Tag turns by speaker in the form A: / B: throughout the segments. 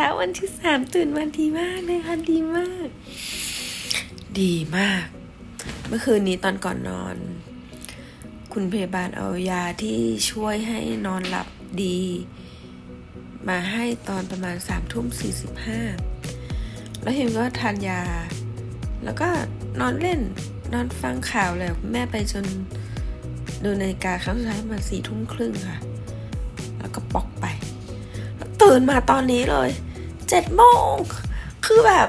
A: ช้าวันที่สามตื่นมาดีมากเลยค่ะดีมาก ดีมาก เมื่อคืนนี้ตอนก่อนนอน คุณพยาบาลเอายาที่ช่วยให้นอนหลับดี มาให้ตอนประมาณสามทุ่มสี่สิบห้าแล้วเฮมก็ทานยา แล้วก็นอนเล่นนอนฟังข่าวเลยแม่ไปจนดูนาฬิกาครั้งสุดท้ายประมาณสี่ทุ่มครึ่งค่ะ แล้วก็ปอกไป ตื่นมาตอนนี้เลย เจ็ดโมง คือแบบ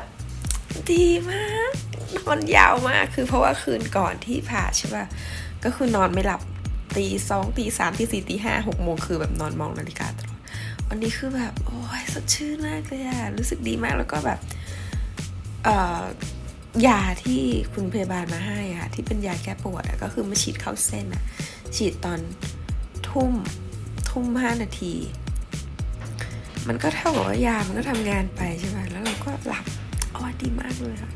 A: ดีมากนอนยาวมาก คือเพราะว่าคืนก่อนที่ผ่าใช่ป่ะ ก็คือนอนไม่หลับตีสองตีสามตีสี่ตีห้าหกโมงคือแบบนอนมองนาฬิกาตลอด วันนี้คือแบบ โอ้ยสดชื่นมากเลยอะรู้สึกดีมากแล้วก็แบบ เอ่อยาที่คุณพยาบาลมาให้อะที่เป็นยาแก้ปวดอะก็คือมาฉีดเข้าเส้นอะฉีดตอนทุ่มทุ่มห้านาที มันก็เท่ากับว่ายามันก็ทำงานไปใช่ไหมแล้วเราก็หลับอ๋อดีมากเลยค่ะ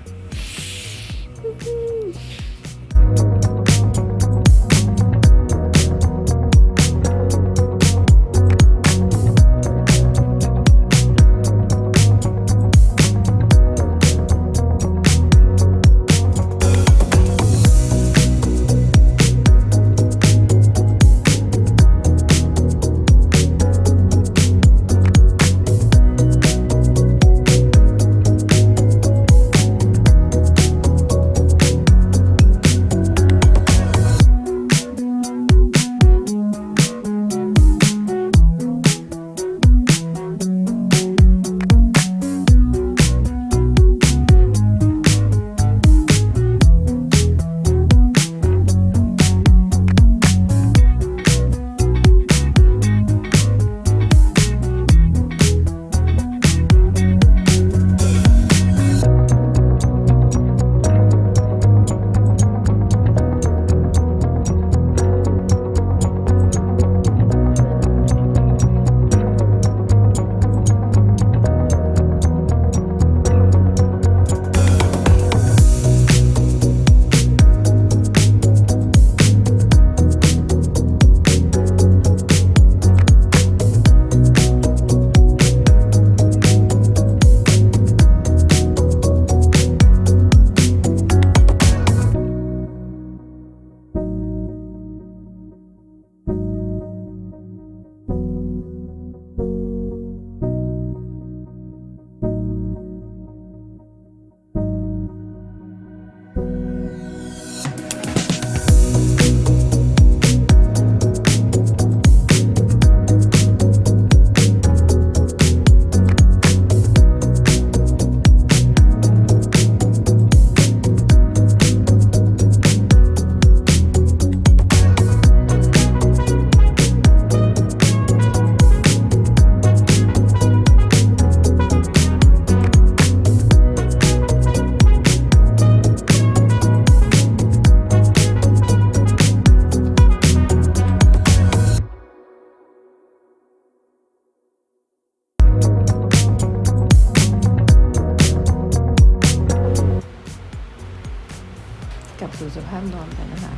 A: สภาพนอนกันนะคะ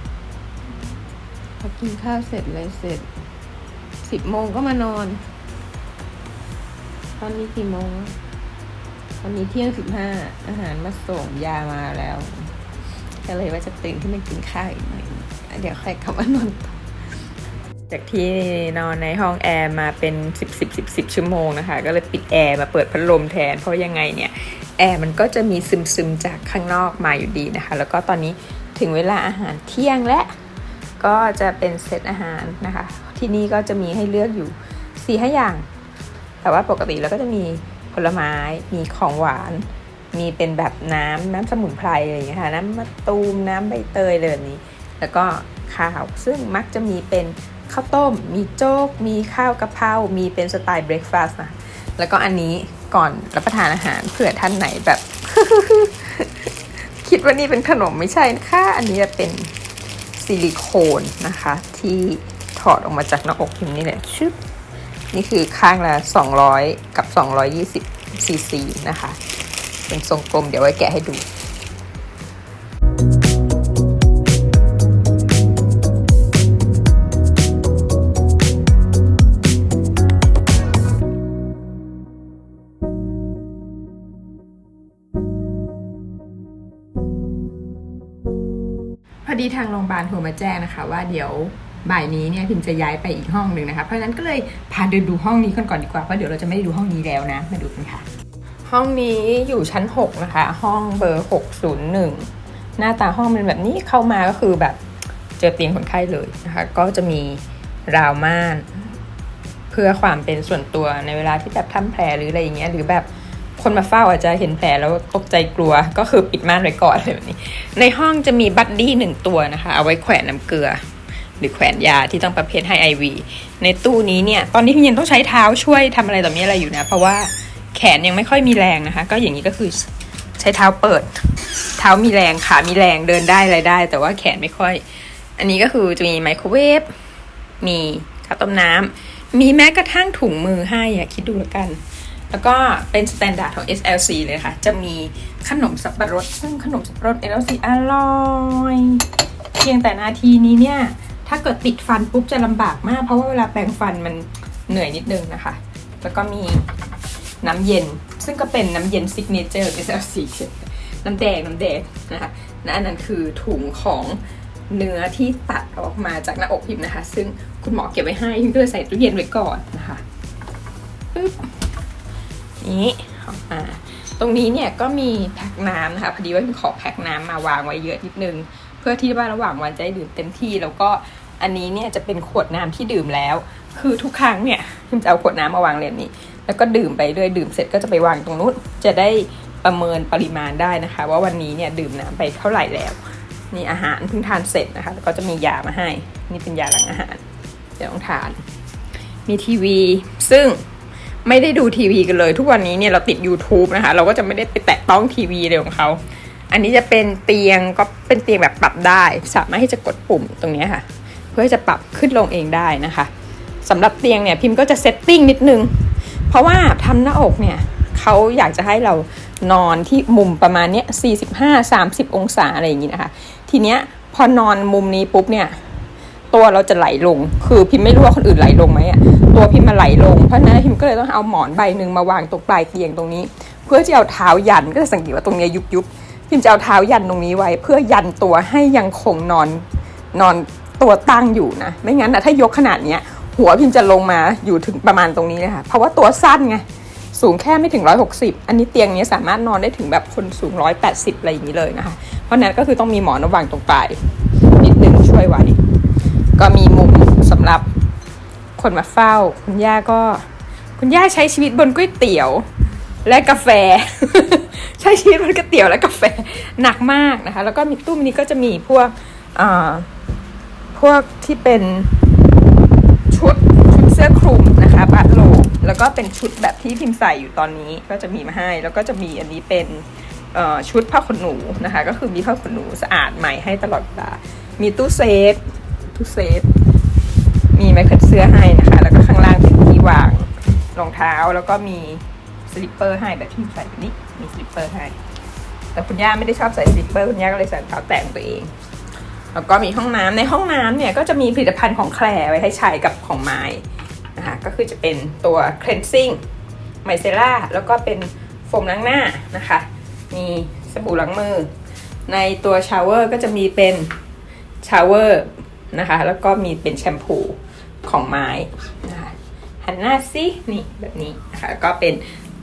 A: พอกินข้าวเสร็จเลยเสร็จสิบโมงก็มานอน ตอนนี้กี่โมง ตอนนี้เที่ยงสิบห้าอาหารมาส่งยามาแล้วก็เลยว่าจะตื่นขึ้นมากินข้าวอีกหน่อยเดี๋ยวค่อยกลับมานอนต่อจากที่นอนในห้องแอร์มาเป็นสิบสิบสิบสิบชั่วโมงนะคะ ก็เลยปิดแอร์มาเปิดพัดลมแทน เพราะยังไงเนี่ย แอร์มันก็จะมีซึมซึมจากข้างนอกมาอยู่ดีนะคะ แล้วก็ตอนนี้ ถึงเวลาอาหารเที่ยงและ ก็จะเป็นเซตอาหารนะคะ ที่นี่ก็จะมีให้เลือกอยู่4ี่ห้าอย่าง แต่ว่าปกติเราก็จะมีผลไม้มีของหวาน มีเป็นแบบน้ำน้ำสมุนไพรอะไรอย่างเงี้ยค่ะน้ำมะตูมน้ำใบเตยอะไรแบบนี้ แล้วก็ข้าวซึ่งมักจะมีเป็นข้าวต้ม มีโจ๊ก มีข้าวกะเพรา มีเป็นสไตล์เบรคฟาสต์นะ แล้วก็อันนี้ก่อนรับประทานอาหารเผื่อท่านไหนแบบ คิดว่านี่เป็นขนมไม่ใช่นะคะ อันนี้จะเป็นซิลิโคนนะคะ ที่ถอดออกมาจากหน้าอกพิมพ์นี่แหละชึบนี่คือข้างละ 200 กับ 220ซีซีนะคะ เป็นทรงกลมเดี๋ยวไว้แกะให้ดู
B: ดีทางโรงพยาบาลโทรมาแจ้งนะคะ ว่าเดี๋ยวบ่ายนี้เนี่ยพิมจะย้ายไปอีกห้องหนึ่งนะคะ เพราะฉะนั้นก็เลยพาเดินดูห้องนี้กันก่อนดีกว่า เพราะเดี๋ยวเราจะไม่ได้ดูห้องนี้แล้วนะ มาดูกันค่ะ ห้องนี้อยู่ชั้น 6 นะคะ ห้องเบอร์ 601 หน้าตาห้องเป็นแบบนี้เข้ามาก็คือแบบเจอเตียงคนไข้เลยนะคะ ก็จะมีราวม่าน เพื่อความเป็นส่วนตัวในเวลาที่แบบทำแผลหรืออะไรอย่างเงี้ยหรือแบบ คนมาเฝ้าอาจจะเห็นแผลแล้วตกใจกลัว ก็คือปิดม่านไว้ก่อนอะไรแบบนี้ ในห้องจะมีบัดดี้หนึ่งตัวนะคะ เอาไว้แขวนน้ำเกลือ หรือแขวนยาที่ต้องประเภทให้ไอวีในตู้นี้เนี่ย ตอนนี้พี่ยังต้องใช้เท้าช่วยทำอะไรต่อมีอะไรอยู่นะ เพราะว่าแขนยังไม่ค่อยมีแรงนะคะ ก็อย่างนี้ก็คือใช้เท้าเปิด เท้ามีแรงขา มีแรงเดินได้อะไรได้ แต่ว่าแขนไม่ค่อย อันนี้ก็คือจะมีไมโครเวฟมีข้าวต้มน้ำมีแม้กระทั่งถุงมือให้อะคิดดูแล้วกัน แล้วก็เป็นสแตนดาร์ดของ SLC เลยค่ะ จะมีขนมสับปะรด ซึ่งขนมสับปะรด SLC อร่อยเพียงแต่นาทีนี้เนี่ย ถ้าเกิดติดฟันปุ๊บจะลำบากมาก เพราะว่าเวลาแปรงฟันมันเหนื่อยนิดนึงนะคะ แล้วก็มีน้ำเย็น ซึ่งก็เป็นน้ำเย็นซิกเนเจอร์ SLC น้ำแดงน้ำแดงนะคะและอันนั้นคือถุงของเนื้อที่ตัดออกมาจากหน้าอกพิมพ์นะคะ ซึ่งคุณหมอเก็บไว้ให้พิมก็เลยใส่ตู้เย็นไว้ก่อนนะคะปึ๊บ นี้ออกมาตรงนี้เนี่ยก็มีแพ็คน้ำนะคะพอดีว่าพิมขอแพ็คน้ำมาวางไว้เยอะนิดนึง เพื่อที่ว่าระหว่างวันจะได้ดื่มเต็มที่ แล้วก็อันนี้เนี่ยจะเป็นขวดน้ำที่ดื่มแล้ว คือทุกครั้งเนี่ยพิมจะเอาขวดน้ำมาวางเรียมนี้ แล้วก็ดื่มไปเรื่อยดื่มเสร็จก็จะไปวางตรงนู้นจะได้ประเมินปริมาณได้นะคะ ว่าวันนี้เนี่ยดื่มน้ำไปเท่าไหร่แล้วนี่อาหารเพิ่งทานเสร็จนะคะแล้วก็จะมียามาให้ นี่เป็นยาหลังอาหารเดี๋ยวต้องทาน มีทีวี ซึ่ง ไม่ได้ดูทีวีกันเลย ทุกวันนี้เนี่ยเราติด YouTube นะคะ เราก็จะไม่ได้ไปแตะต้องทีวีเลยของเขา อันนี้จะเป็นเตียงก็เป็นเตียงแบบปรับได้ สามารถที่จะกดปุ่มตรงนี้ค่ะ เพื่อจะปรับขึ้นลงเองได้นะคะสำหรับเตียงเนี่ยพิมพ์ก็จะเซตติ้งนิดนึง เพราะว่าทำหน้าอกเนี่ยเขาอยากจะให้เรานอนที่มุมประมาณเนี้ย 45 30 องศาอะไรอย่างงี้นะคะ ทีเนี้ยพอนอนมุมนี้ปุ๊บเนี่ย ตัวเราจะไหลลง คือพิมไม่รู้ว่าคนอื่นไหลลงไหมอะ ตัวพิมมาไหลลง เพราะฉะนั้นพิมก็เลยต้องเอาหมอนใบหนึ่งมาวางตรงปลายเตียงตรงนี้ เพื่อที่เอาเท้ายันก็จะสังเกตว่าตรงนี้ยุบยุบพิมจะเอาเท้ายันตรงนี้ไว้ เพื่อยันตัวให้ยังคงนอนนอนตัวตั้งอยู่นะ ไม่งั้นนะถ้ายกขนาดเนี้ยหัวพิมจะลงมาอยู่ถึงประมาณตรงนี้เลยค่ะ เพราะว่าตัวสั้นไง สูงแค่ไม่ถึง 160 อันนี้เตียงนี้สามารถนอนได้ถึงแบบคนสูง 180 อะไรอย่างนี้เลยนะคะ เพราะฉะนั้นก็คือต้องมีหมอนวางตรงปลายนิดนึงช่วยไว้ ก็มีมุมสำหรับ คนมาเฝ้า คุณย่าก็ คุณย่าใช้ชีวิตบนก๋วยเตี๋ยว และกาแฟ ใช้ชีวิตบนก๋วยเตี๋ยวและกาแฟหนักมากนะคะ แล้วก็มีตู้มินิก็จะมีพวกอ่าพวกที่เป็นชุดชุดเสื้อคลุมนะคะบัตโลแล้วก็เป็นชุดแบบที่พิมพ์ใส่อยู่ตอนนี้ก็จะมีมาให้ แล้วก็จะมีอันนี้เป็นเอ่อชุดผ้าขนหนูนะคะ ก็คือมีผ้าขนหนูสะอาดใหม่ให้ตลอดเวลามีตู้เซฟตู้เซฟ มีไม้ขัดเสื้อให้นะคะ แล้วก็ข้างล่างเป็นที่วางรองเท้าแล้วก็มีสลิปเปอร์ให้แบบที่ใส่แบบนี้มีสลิปเปอร์ให้ แต่คุณย่าไม่ได้ชอบใส่สลิปเปอร์คุณย่าก็เลยใส่รองเท้าแตะของตัวเอง แล้วก็มีห้องน้ำในห้องน้ำเนี่ยก็จะมีผลิตภัณฑ์ของแคลไว้ให้ใช้กับของไม้นะคะก็คือจะเป็นตัว cleansing ไมเซล่าแล้วก็เป็นโฟมล้างหน้านะคะ มีสบู่ล้างมือ ในตัวชาวเวอร์ก็จะมีเป็นชาวเวอร์นะคะ แล้วก็มีเป็นแชมพู ของไม้นะคะหันหน้าซินี่แบบนี้นะคะก็เป็น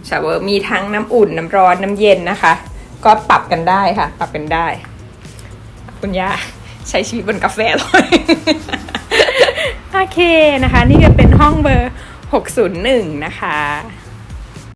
B: ชาวเวอร์มีทั้งน้ำอุ่นน้ำร้อนน้ำเย็นนะคะ ก็ปรับกันได้ค่ะ ปรับกันได้ คุณย่าใช้ชีวิตบนกาแฟเลยโอเคนะคะ นี่ก็เป็นห้องเบอร์ 601 นะคะ